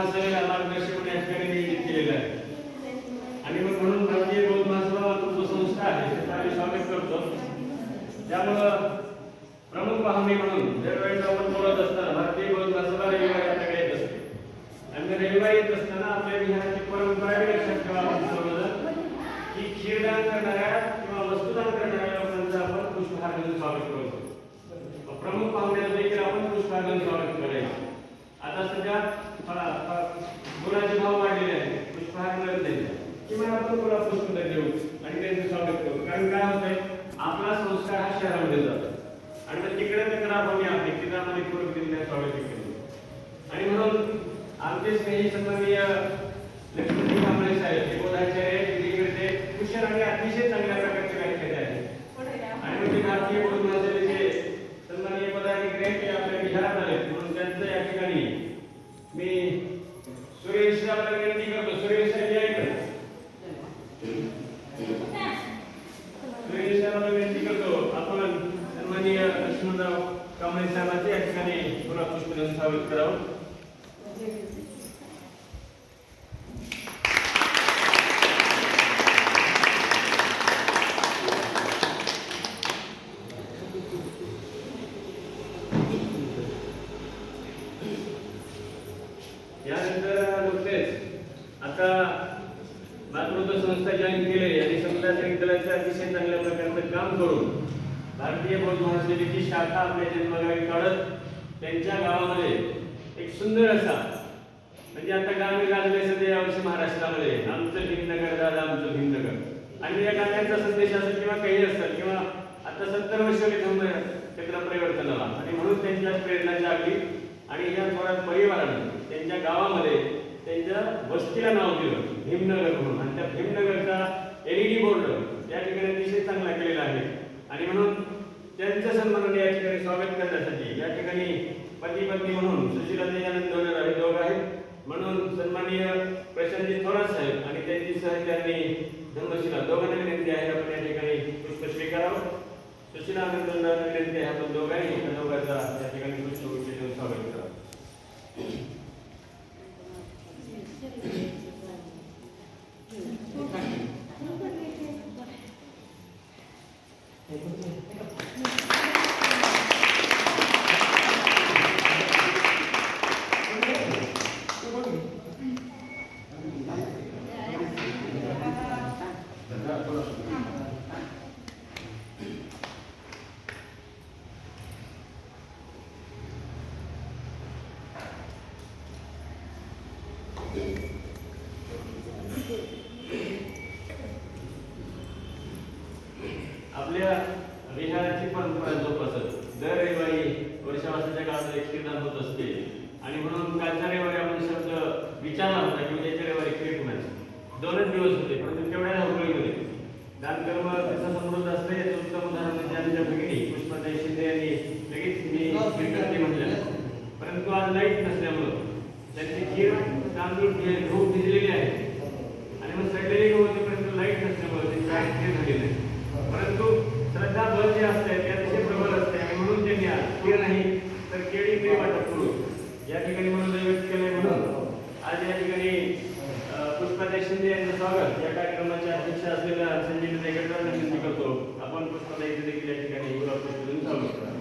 महासभेला मार्गदर्शक या ठिकाणी नियोजित केलेलं आहे आणि मग म्हणून भारतीय बौद्ध महासभा तुमचं संस्था आहे त्याचं आम्ही स्वागत करतो. त्यामुळं प्रमुख पाहुणे म्हणून दरवेळेस आपण बोलत असताना भारतीय बौद्ध महासभा रविवारी आपल्याकडे येत असते. आणि रविवारी येत असताना आपल्या विहाराची परंपरा बी लक्षात ठेवा आपण सर्वजण की खीरदान करणाऱ्या किंवा वस्तुदान करणाऱ्या लोकांचा आपण पुष्पहार घालून स्वागत करतो. प्रमुख पाहुण्याचं देखील आपण पुष्पहार घालून स्वागत करायचं. आता सध्या गुणाचे भाव वाढलेले आहेत पुष्पहार मिळत नाही. किमान आपण गुणा पुष्प देऊ आणि त्यांचं स्वागत करू कारण काय होत आहे आपला संस्कार हा शहरामध्ये जातो. आणि मग तिकडे तर आपण आपली तिथं करून पूर्व स्वागत केले आणि म्हणून आमचे स्नेही सन्माननीय लक्ष्मण कांबळे साहेब बोधाचार्य तिकडे ते कुशल आणि अतिशय चांगल्या प्रकारचे व्याख्याते आहेत आणि म्हणजे भारतीय बौद्ध महासभेचे सन्माननीय पदाधिकारी आहेत, ते आपल्या बिहारात आले म्हणून त्यांचं या ठिकाणी मी सुरेश साहेबांना विनंती करतो सुरेश साहेब या इकडे सुरेश साहेबांना विनंती करतो आपण सन्माननीय लक्ष्मणराव कांबळे साहेबांचे या ठिकाणी गुलाब पुष्प देऊन स्वागत करावं यानंतर नुकतेच आता मातृत्व संस्था जॉईन केलेली आणि समजा अतिशय चांगल्या प्रकारचं काम करून भारतीय बौद्ध महासभेची शाखा आपल्या जन्मगावी काढत त्यांच्या गावामध्ये एक सुंदर असा म्हणजे आता गावी गाजले सध्या यावर्षी महाराष्ट्रामध्ये. आमचं भीमनगर दादा आमचं भीमनगर. आणि या गाण्याचा संदेश असेल किंवा काही असेल किंवा आता सत्तर वर्ष घेऊन क्षेत्र परिवर्तनाला. आणि म्हणून त्यांच्या प्रेरणा जागली आणि या थोड्या परिवारानं त्यांच्या गावामध्ये त्यांच्या वस्तीला नाव दिलं भीमनगर म्हणून. आणि त्या भीमनगरचा एलईडी बोर्ड या ठिकाणी अतिशय चांगला केलेला आहे. आणि म्हणून त्यांच्या सन्मानाने या ठिकाणी स्वागत करण्यासाठी या ठिकाणी पती पत्नी म्हणून सुशीला दयानंद डोनेर हे दोघ आहेत. म्हणून सन्माननीय प्रशांतजी थोरात साहेब आणि त्यांची सहचारिणी धर्मशिला दोघांना विनंती आहे आपण या ठिकाणी पुष्प स्वीकारावं. सुशीला आनंद विनंती आहे आपण दोघांनी या दोघांचा या ठिकाणी पुष्पगुच्छ देऊन स्वागत करावं आपल्या विहाराची परंपरा जोपासत. दर रविवारी वर्षावासाच्या काळात एक क्रीडा होत असते. आणि म्हणून कालच्या रविवारी आपण शब्द विचारला होता की उद्याच्या रविवारी कीर्तनाचे दोनच दिवस होते परंतु तेवढ्या धावपळीमध्ये दानकर्म कसं समृद्ध असते याचं उत्तम उदाहरण म्हणजे आमच्या भगिनी पुष्पाताई शिंदे यांनी लगेच मी कीर्तन म्हटलं. परंतु आज लाइट नसल्यामुळं त्यांची खीर तांदूळ घे- गहू भिजलेले आहे. आणि मग सगळे गहू होतेपर्यंत लाइट नसल्यामुळे ते आज खीर झालेली नाही परंतु श्रद्धा बल जे असते ते अतिशय प्रबल असते आणि म्हणून त्यांनी आज नाही तर केळी ते वाटप करू या ठिकाणी म्हणून व्यक्त केलंय म्हणून. आज या ठिकाणी पुष्पा पुष्पाताई शिंदे यांचं स्वागत. या कार्यक्रमाचे अध्यक्ष असलेल्या संजय देगडकर विनंती करतो. आपण पुष्पाताईचं देखील या ठिकाणी गुलाब पुष्प देऊन करा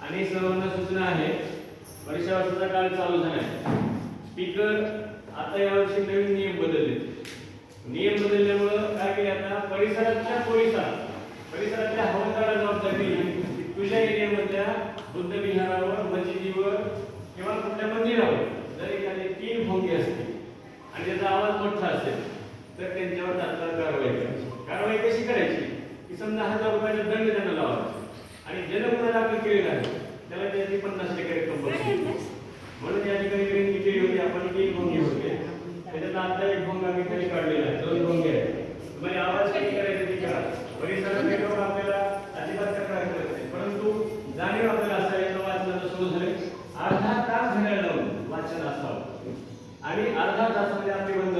आणि सर्वांना सूचना आहे. वर्षावर्षाचा काळ चालू झालाय. स्पीकर आता यावर्षी नवीन नियम बदलले. नियम बदलल्यामुळं काय केले आता? परिसरातल्या पोलिसात परिसरातल्या हवालदारा जबाबदारी तुझ्या एरियामधल्या बुद्ध विहारावर मशिदीवर किंवा कुठल्या मंदिरावर जर एखादे तीन भोंगे असतील आणि त्याचा आवाज मोठा असेल तर त्यांच्यावर तात्काळ कारवाई करायची. कारवाई कशी करायची? की समजा हजार रुपयाचा दंड त्यांना लावायचा. आणि ज्यानं गुन्हा केलेला आहे त्याला त्यांनी पन्नास टक्के रक्कम म्हणून या ठिकाणी गणित केली होती आपण एक भोंगे होते. त्याच्यात आता एक भोंग आम्ही खाली काढलेला आहे दोन भोंगे आहेत. म्हणजे आवाज किती करायचा तिच्या करा परिसरात नेटवर्क आपल्याला अजिबात तक्रार करत नाही. परंतु जाणीव आपल्याला असावी का वाचनाचं सुरू झाले अर्धा तास घड्याळ लावून वाचन असावं. आणि अर्धा तासामध्ये आपले बंद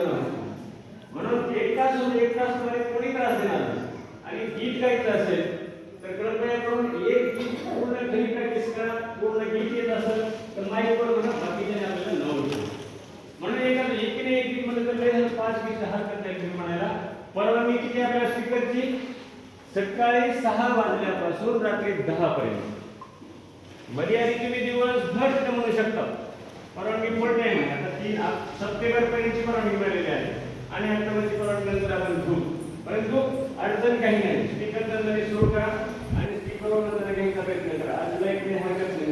आपल्या सकाळी सहा वाजल्यापासून रात्री दहा पर्यंत. मर्यादित तुम्ही दिवसभर तिथे म्हणू शकता. परवानगी फुल टाइम आहे आता ती सप्टेंबर पर्यंतची परवानगी मिळालेली आहे. आणि ऑक्टोबरची परवानगी नंतर आपण घेऊ. परंतु अडचण काही नाही. स्पीकर नंतर सुरू करा आणि स्पीकरवर नंतर घ्यायचा प्रयत्न करा. आज लाइट नाही हरकत नाही.